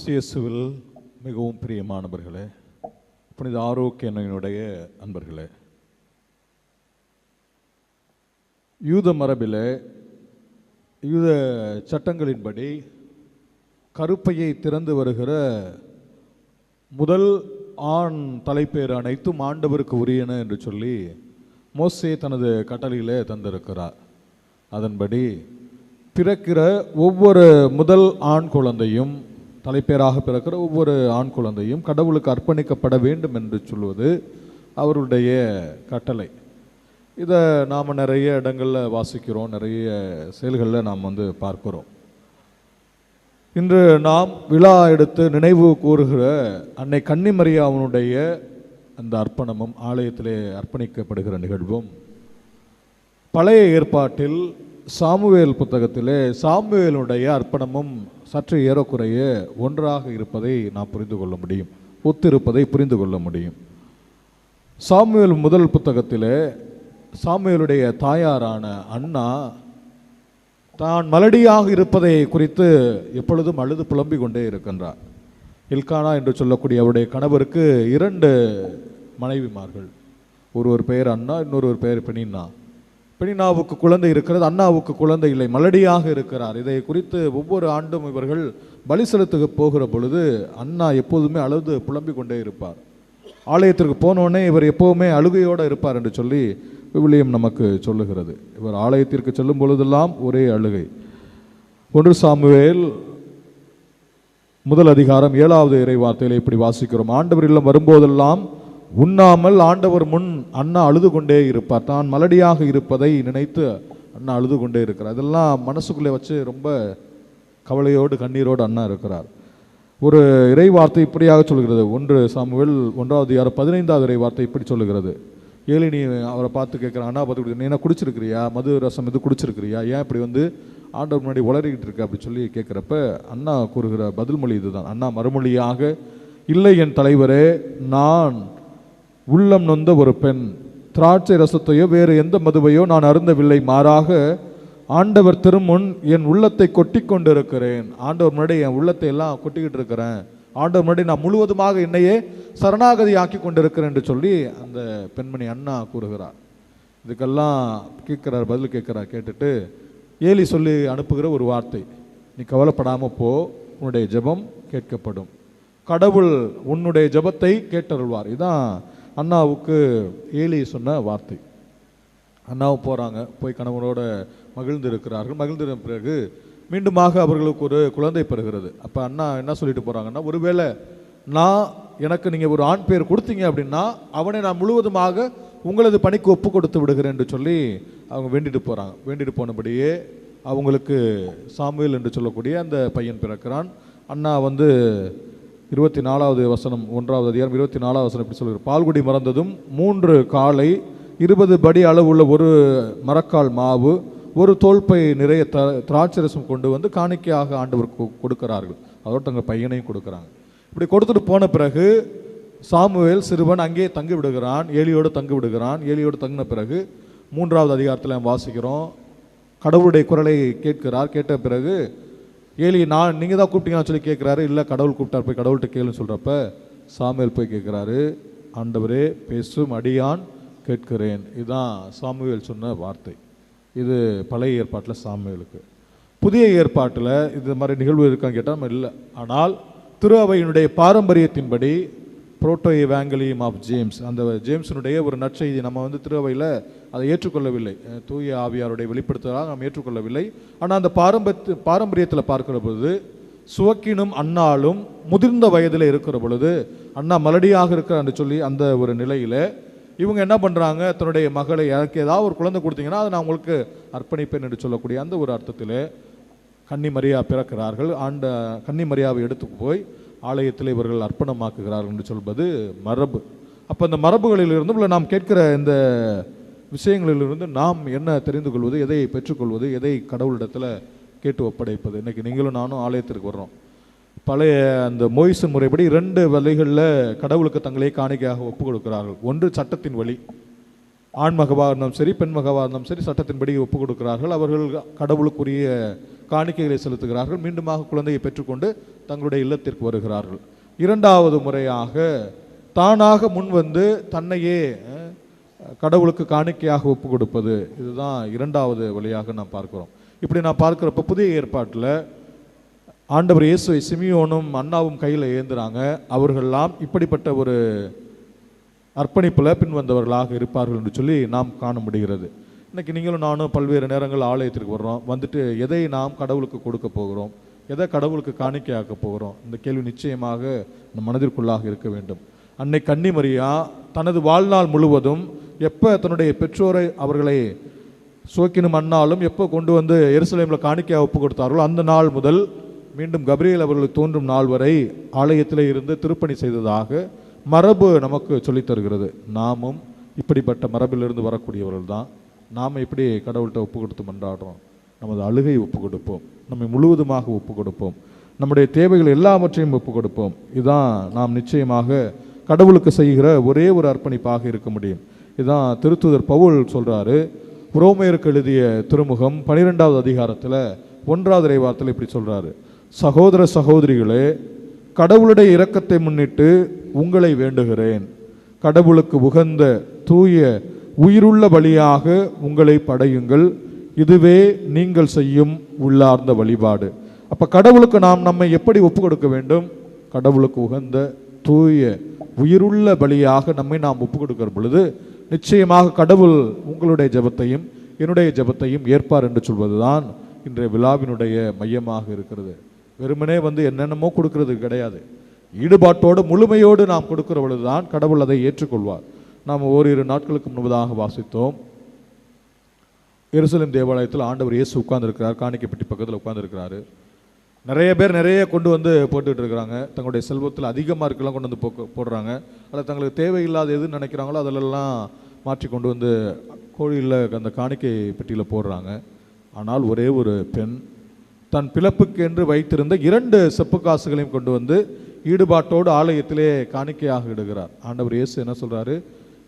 கிறிஸ்தியசுவில் மிகவும் பிரியமானவர்களே புனித ஆரோக்கியனுடைய அன்பர்களே யூத மரபிலே யூத சட்டங்களின்படி கருப்பையை திறந்து வருகிற முதல் ஆண் தலைப்பேர் அனைத்தும் ஆண்டவருக்கு உரியன என்று சொல்லி மோசே தனது கட்டளையிலே தந்திருக்கிறார். அதன்படி பிறக்கிற ஒவ்வொரு முதல் ஆண் குழந்தையும் தலைப்பேராக பிறக்கிற ஒவ்வொரு ஆண் குழந்தையும் கடவுளுக்கு அர்ப்பணிக்கப்பட வேண்டும் என்று சொல்வது அவருடைய கட்டளை. இதை நாம் நிறைய இடங்களில் வாசிக்கிறோம் நிறைய செயல்களில் நாம் வந்து பார்க்கிறோம். இன்று நாம் விழா எடுத்து நினைவு கூறுகிற அன்னை கன்னிமரியாவனுடைய அந்த அர்ப்பணமும் ஆலயத்திலே அர்ப்பணிக்கப்படுகிற நிகழ்வும் பழைய ஏற்பாட்டில் சாமுவேல் புத்தகத்திலே சாமுவேலுடைய அர்ப்பணமும் சற்று ஏறக்குறைய ஒன்றாக இருப்பதை நாம் புரிந்து கொள்ள முடியும். ஒத்திருப்பதை புரிந்து கொள்ள முடியும். சாமுவேல் முதல் புத்தகத்திலே சாமுவேலுடைய தாயாரான அண்ணா தான் மலடியாக இருப்பதை குறித்து எப்பொழுதும் அழுது புலம்பிக் கொண்டே இருக்கின்றார். இல்கானா என்று சொல்லக்கூடிய அவருடைய கணவருக்கு இரண்டு மனைவிமார்கள். ஒருவர் பெயர் அண்ணா இன்னொருவர் பெயர் பெனின்னா பெனினாவுக்கு குழந்தை இருக்கிறது அண்ணாவுக்கு குழந்தை இல்லை மலடியாக இருக்கிறார். இதை குறித்து ஒவ்வொரு ஆண்டும் இவர்கள் பலி செலுத்துக போகிற பொழுது அண்ணா எப்போதுமே அழுது புலம்பிக் கொண்டே இருப்பார். ஆலயத்திற்கு போனோடனே இவர் எப்போவுமே அழுகையோடு இருப்பார் என்று சொல்லி விவிலியம் நமக்கு சொல்லுகிறது. இவர் ஆலயத்திற்கு செல்லும் பொழுதெல்லாம் ஒரே அழுகை. ஒன்று சாமுவேல் முதல் அதிகாரம் ஏழாவது இறை வார்த்தையில் இப்படி வாசிக்கிறோம். ஆண்டவர் இல்லம் வரும்போதெல்லாம் உண்ணாமல் ஆண்டவர் முன் அண்ணா அழுது கொண்டே இருப்பார். தான் மலடியாக இருப்பதை நினைத்து அண்ணா அழுது கொண்டே இருக்கிறார். அதெல்லாம் மனசுக்குள்ளே வச்சு ரொம்ப கவலையோடு கண்ணீரோடு அண்ணா இருக்கிறார். ஒரு இறை வார்த்தை இப்படியாக சொல்கிறது. ஒன்று சாமுவேல் ஒன்றாவது யார் பதினைந்தாவது இறை வார்த்தை இப்படி சொல்லுகிறது. ஏழி நீ அவரை பார்த்து கேட்குறான் அண்ணா பார்த்து நீ என்ன குடிச்சிருக்கிறியா? மது ரசம் இது குடிச்சிருக்கிறியா? ஏன் இப்படி வந்து ஆண்டவர் முன்னாடி உளறிக்கிட்டு இருக்க? அப்படி சொல்லி கேட்குறப்ப அண்ணா கூறுகிற பதில் மொழி இதுதான். அண்ணா மறுமொழியாக இல்லை என் தலைவரே நான் உள்ளம் நொந்த ஒரு பெண். திராட்சை ரசத்தையோ வேறு எந்த மதுவையோ நான் அருந்தவில்லை. மாறாக ஆண்டவர் திருமுன் என் உள்ளத்தை கொட்டி கொண்டிருக்கிறேன். ஆண்டவர் முன்னாடி என் உள்ளத்தை எல்லாம் கொட்டிக்கிட்டு இருக்கிறேன். ஆண்டவர் முன்னாடி நான் முழுவதுமாக என்னையே சரணாகதி ஆக்கி கொண்டிருக்கிறேன் என்று சொல்லி அந்த பெண்மணி அண்ணா கூறுகிறார். இதுக்கெல்லாம் கேட்குறார் பதில் கேட்குறார் கேட்டுட்டு ஏலி சொல்லி அனுப்புகிற ஒரு வார்த்தை. நீ கவலைப்படாமல் போ உன்னுடைய ஜெபம் கேட்கப்படும். கடவுள் உன்னுடைய ஜெபத்தை கேட்டருள்வார். இதுதான் அண்ணாவுக்கு ஏலி சொன்ன வார்த்தை. அண்ணாவும் போகிறாங்க போய் கணவனோட மகிழ்ந்து இருக்கிறார்கள். மகிழ்ந்து பிறகு மீண்டுமாக அவர்களுக்கு ஒரு குழந்தை பெறுகிறது. அப்போ அண்ணா என்ன சொல்லிட்டு போகிறாங்கன்னா ஒருவேளை நான் எனக்கு நீங்கள் ஒரு ஆண் பேர் கொடுத்தீங்க அப்படின்னா அவனை நான் முழுவதுமாக உங்களது பணிக்கு ஒப்பு கொடுத்து விடுகிறேன் என்று சொல்லி அவங்க வேண்டிட்டு போகிறாங்க வேண்டிட்டு போனபடியே அவங்களுக்கு சாமுவேல் என்று சொல்லக்கூடிய அந்த பையன் பிறக்கிறான். அண்ணா வந்து இருபத்தி நாலாவது வசனம் ஒன்றாவது அதிகாரம் இருபத்தி நாலாவது வசனம் இப்படி சொல்கிறார் பால்குடி மறந்ததும் மூன்று காலை இருபது படி அளவுள்ள ஒரு மரக்கால் மாவு ஒரு தோல்பை நிறைய த திராட்சரசம் கொண்டு வந்து காணிக்கையாக ஆண்டவர் கொடுக்கிறார்கள். அதோட தங்கள் பையனையும் கொடுக்குறாங்க. இப்படி கொடுத்துட்டு போன பிறகு சாமுவேல் சிறுவன் அங்கே தங்கி விடுகிறான் ஏலியோடு தங்கி விடுகிறான். ஏலியோடு தங்கின பிறகு மூன்றாவது அதிகாரத்தில் வாசிக்கிறோம். கடவுளுடைய குரலை கேட்கிறார். கேட்ட பிறகு ஏலி நான் நீங்கள் தான் கூப்பிட்டீங்கன்னு சொல்லி கேட்குறாரு இல்லை கடவுள் கூப்பிட்டார் போய் கடவுள்கிட்ட கேளுன்னு சொல்கிறப்ப சாமுவேல் போய் கேட்குறாரு ஆண்டவரே பேசும் அடியான் கேட்கிறேன். இதுதான் சாமுவேல் சொன்ன வார்த்தை. இது பழைய ஏற்பாட்டில் சாமுவேலுக்கு. புதிய ஏற்பாட்டில் இது மாதிரி நிகழ்வு இருக்கான்னு கேட்டால் இல்லை. ஆனால் திரு அவையினுடைய பாரம்பரியத்தின்படி புரோட்டோ எவாங்கலியம் ஆஃப் ஜேம்ஸ். அந்த ஜேம்ஸினுடைய ஒரு நற்செய்தி நம்ம வந்து திருவையில் அதை ஏற்றுக்கொள்ளவில்லை. தூய ஆவியாருடைய வெளிப்படுத்துவதாக நாம் ஏற்றுக்கொள்ளவில்லை. ஆனால் அந்த பாரம்பரிய பாரம்பரியத்தில் பார்க்கிற பொழுது சுவக்கினும் அண்ணாலும் முதிர்ந்த வயதில் இருக்கிற பொழுது அண்ணா மலடியாக இருக்கிறான்னு சொல்லி அந்த ஒரு நிலையில் இவங்க என்ன பண்ணுறாங்க தன்னுடைய மகளை எனக்கு ஏதாவது ஒரு குழந்தை கொடுத்தீங்கன்னா அதை நான் உங்களுக்கு அர்ப்பணிப்பேன் என்று சொல்லக்கூடிய அந்த ஒரு அர்த்தத்தில் கன்னிமரியா பிறக்கிறார்கள். ஆண்ட கன்னிமரியாவை எடுத்து போய் ஆலயத்தில் இவர்கள் அர்ப்பணமாக்குகிறார்கள் என்று சொல்வது மரபு. அப்போ அந்த மரபுகளிலிருந்தும் இல்லை நாம் கேட்கிற இந்த விஷயங்களிலிருந்து நாம் என்ன தெரிந்து கொள்வது எதை பெற்றுக்கொள்வது எதை கடவுளிடத்தில் கேட்டு ஒப்படைப்பது? இன்றைக்கி நீங்களும் நானும் ஆலயத்திற்கு வர்றோம். பழைய அந்த மோயிசன் முறைப்படி ரெண்டு வழிகளில் கடவுளுக்கு தங்களே காணிக்கையாக ஒப்பு கொடுக்கிறார்கள். ஒன்று சட்டத்தின் வழி. ஆண்மகவாக இருந்தாலும் சரி பெண்மகவாக இருந்தாலும் சரி சட்டத்தின்படி ஒப்பு கொடுக்கிறார்கள். அவர்கள் கடவுளுக்குரிய காணிக்கைகளை செலுத்துகிறார்கள். மீண்டுமாக குழந்தையை பெற்றுக்கொண்டு தங்களுடைய இல்லத்திற்கு வருகிறார்கள். இரண்டாவது முறையாக தானாக முன் வந்து தன்னையே கடவுளுக்கு காணிக்கையாக ஒப்பு கொடுப்பது இதுதான் இரண்டாவது வழியாக நாம் பார்க்கிறோம். இப்படி நான் பார்க்குறப்ப புதிய ஏற்பாட்டில் ஆண்டவர் இயேசுவை சிமியோனும் அண்ணாவும் கையில் ஏந்துறாங்க. அவர்கள்லாம் இப்படிப்பட்ட ஒரு அர்ப்பணிப்பில் பின்வந்தவர்களாக இருப்பார்கள் என்று சொல்லி நாம் காண முடிகிறது. இன்றைக்கி நீங்களும் நானும் பல்வேறு நேரங்கள் ஆலயத்திற்கு வர்றோம். வந்துட்டு எதை நாம் கடவுளுக்கு கொடுக்க போகிறோம்? எதை கடவுளுக்கு காணிக்கையாக்க போகிறோம்? இந்த கேள்வி நிச்சயமாக நம் மனதிற்குள்ளாக இருக்க வேண்டும். அன்னை கன்னிமரியா தனது வாழ்நாள் முழுவதும் எப்போ தன்னுடைய பெற்றோரை அவர்களை சோக்கினும் அண்ணாலும் எப்போ கொண்டு வந்து எருசலேமில் காணிக்கையாக ஒப்பு கொடுத்தார்களோ அந்த நாள் முதல் மீண்டும் கபிரியல் அவர்களுக்கு தோன்றும் நாள் வரை ஆலயத்தில் இருந்து திருப்பணி செய்ததாக மரபு நமக்கு சொல்லித் தருகிறது. நாமும் இப்படிப்பட்ட மரபிலிருந்து வரக்கூடியவர்கள் தான் நாம் எப்படி கடவுள்கிட்ட ஒப்பு கொடுத்து மன்றாடுறோம்? நமது அழுகை ஒப்பு கொடுப்போம். நம்மை முழுவதுமாக ஒப்பு கொடுப்போம். நம்முடைய தேவைகள் எல்லாவற்றையும் ஒப்பு கொடுப்போம். இதுதான் நாம் நிச்சயமாக கடவுளுக்கு செய்கிற ஒரே ஒரு அர்ப்பணிப்பாக இருக்க முடியும். இதுதான் திருத்துதர் பவுல் சொல்கிறாரு உரோமையருக்கு எழுதிய திருமுகம் பனிரெண்டாவது அதிகாரத்தில் ஒன்றாவது இறைவார்த்தையில் இப்படி சொல்கிறாரு சகோதர சகோதரிகளே கடவுளுடைய இரக்கத்தை முன்னிட்டு உங்களை வேண்டுகிறேன். கடவுளுக்கு உகந்த தூய உயிருள்ள பலியாக உங்களை படையுங்கள். இதுவே நீங்கள் செய்யும் உள்ளார்ந்த வழிபாடு. அப்போ கடவுளுக்கு நாம் நம்மை எப்படி ஒப்பு கொடுக்க வேண்டும்? கடவுளுக்கு உகந்த தூய உயிருள்ள பலியாக நம்மை நாம் ஒப்பு கொடுக்கிற பொழுது நிச்சயமாக கடவுள் உங்களுடைய ஜெபத்தையும் என்னுடைய ஜெபத்தையும் ஏற்பார் என்று சொல்வதுதான் இன்றைய விழாவினுடைய மையமாக இருக்கிறது. வெறுமனே வந்து என்னென்னமோ கொடுக்கறது கிடையாது. ஈடுபாட்டோடு முழுமையோடு நாம் கொடுக்கிற பொழுதுதான் கடவுள் அதை ஏற்றுக்கொள்வார். நாம் ஓரிரு நாட்களுக்கு முன்பதாக வாசித்தோம். எருசலேம் தேவாலயத்தில் ஆண்டவர் இயேசு உட்கார்ந்துருக்கிறார். காணிக்கப்பட்டி பக்கத்தில் உட்கார்ந்துருக்கிறாரு. நிறைய பேர் நிறைய கொண்டு வந்து போட்டுக்கிட்டு இருக்கிறாங்க. தங்களுடைய செல்வத்தில் அதிகமாக இருக்கலாம் கொண்டு வந்து போ போடுறாங்க. அதில் தங்களுக்கு தேவையில்லாத எது நினைக்கிறாங்களோ அதிலெல்லாம் மாற்றி கொண்டு வந்து கோழியில் அந்த காணிக்கை பெட்டியில் போடுறாங்க. ஆனால் ஒரே ஒரு பெண் தன் பிளப்புக்கு என்று வைத்திருந்த இரண்டு செப்பு காசுகளையும் கொண்டு வந்து ஈடுபாட்டோடு ஆலயத்திலே காணிக்கையாக இடுகிறார். ஆண்டவர் இயேசு என்ன சொல்கிறாரு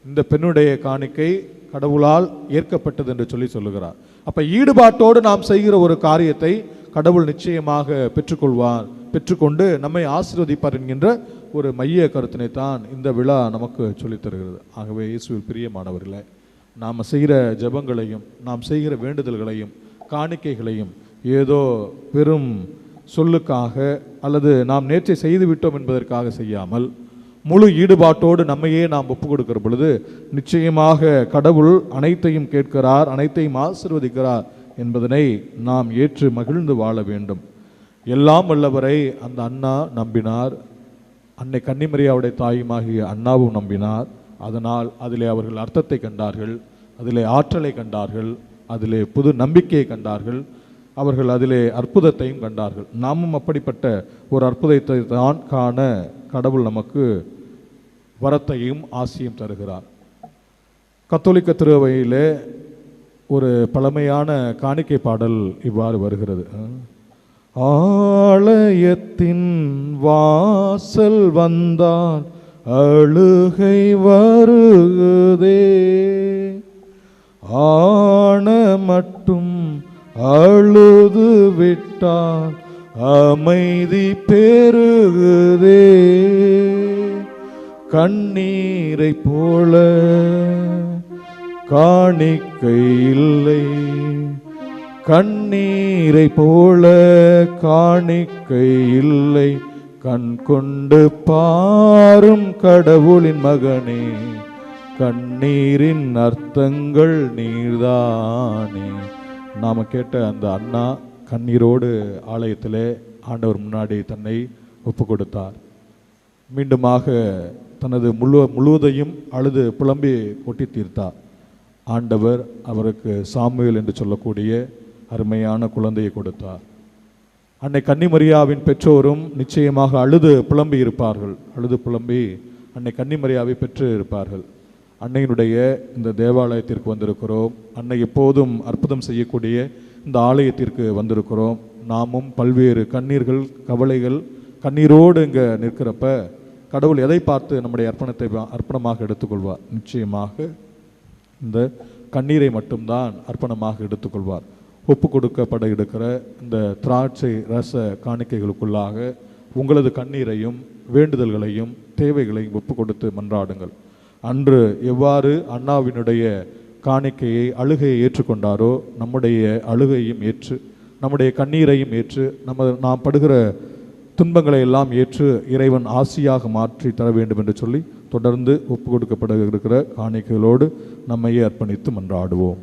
இந்த பெண்ணுடைய காணிக்கை கடவுளால் ஏற்கப்பட்டது என்று சொல்லி சொல்லுகிறார். அப்ப ஈடுபாட்டோடு நாம் செய்கிற ஒரு காரியத்தை கடவுள் நிச்சயமாக பெற்றுக்கொள்வார். பெற்றுக்கொண்டு நம்மை ஆசீர்வதிப்பார் என்கின்ற ஒரு மைய கருத்தினை தான் இந்த விழா நமக்கு சொல்லித் தருகிறது. ஆகவே இயேசுவில் பிரியமானவர்களே நாம் செய்கிற ஜெபங்களையும் நாம் செய்கிற வேண்டுதல்களையும் காணிக்கைகளையும் ஏதோ பெரும் சொல்லுக்காக அல்லது நாம் நேற்றை செய்து விட்டோம் என்பதற்காக செய்யாமல் முழு ஈடுபாட்டோடு நம்மையே நாம் ஒப்பு கொடுக்கிற பொழுது நிச்சயமாக கடவுள் அனைத்தையும் கேட்கிறார் அனைத்தையும் ஆசிர்வதிக்கிறார் என்பதனை நாம் ஏற்று மகிழ்ந்து வாழ வேண்டும். எல்லாம் வல்லவரை அந்த அண்ணா நம்பினார். அன்னை கன்னிமரியாவுடைய தாயுமாகிய அண்ணாவும் நம்பினார். அதனால் அதிலே அவர்கள் அர்த்தத்தை கண்டார்கள் அதிலே ஆற்றலை கண்டார்கள் அதிலே புது நம்பிக்கையை கண்டார்கள். அவர்கள் அதிலே அற்புதத்தையும் கண்டார்கள். நாமும் அப்படிப்பட்ட ஒரு அற்புதத்தை தான் காண கடவுள் நமக்கு வரத்தையும் ஆசையும் தருகிறார். கத்தோலிக்க திருவையிலே ஒரு பழமையான காணிக்கை பாடல் இவ்வாறு வருகிறது. ஆலயத்தின் வாசல் வந்தான் அழுகை வருகுதே. ஆன மட்டும் அழுது விட்டான் அமைதி பெருகுதே. கண்ணீரை போல காணிக்கை இல்லை. கண்ணீரை போல காணிக்கை இல்லை. கண் கொண்டு பாரும் கடவுளின் மகனே. கண்ணீரின் அர்த்தங்கள் நீர்தானே. நாம கேட்ட அந்த அண்ணா கண்ணீரோடு ஆலயத்திலே ஆண்டவர் முன்னாடி தன்னை ஒப்பு கொடுத்தார் மீண்டுமாக தனது முழு முழுவதையும் அழுது புலம்பி கொட்டி தீர்த்தார். ஆண்டவர் அவருக்கு சாமுவேல் என்று சொல்லக்கூடிய அருமையான குழந்தையை கொடுத்தார். அன்னை கன்னிமரியாவின் பெற்றோரும் நிச்சயமாக அழுது புலம்பி இருப்பார்கள். அழுது புலம்பி அன்னை கன்னிமரியாவை பெற்று இருப்பார்கள். அன்னையினுடைய இந்த தேவாலயத்திற்கு வந்திருக்கிறோம். அன்னை எப்போதும் அற்புதம் செய்யக்கூடிய இந்த ஆலயத்திற்கு வந்திருக்கிறோம். நாமும் பல்வேறு கண்ணீர்கள் கவலைகள் கண்ணீரோடு இங்கே நிற்கிறப்ப கடவுள் எதை பார்த்து நம்முடைய அர்ப்பணத்தை அர்ப்பணமாக எடுத்துக்கொள்வார்? நிச்சயமாக இந்த கண்ணீரை மட்டும்தான் அர்ப்பணமாக எடுத்துக்கொள்வார். ஒப்பு கொடுக்கப்பட இருக்கிற இந்த திராட்சை ரச காணிக்கைகளுக்குள்ளாக உங்களது கண்ணீரையும் வேண்டுதல்களையும் தேவைகளையும் ஒப்பு கொடுத்து மன்றாடுங்கள். அன்று எவ்வாறு அண்ணாவினுடைய காணிக்கையை அழுகையை ஏற்றுக்கொண்டாரோ நம்முடைய அழுகையும் ஏற்று நம்முடைய கண்ணீரையும் ஏற்று நம்ம நாம் படுகிற துன்பங்களை எல்லாம் ஏற்று இறைவன் ஆசியாக மாற்றி தர வேண்டும் என்று சொல்லி தொடர்ந்து ஒப்பு கொடுக்கப்பட இருக்கிற காணிக்கைகளோடு நம்மையே அர்ப்பணித்து மன்றாடுவோம்.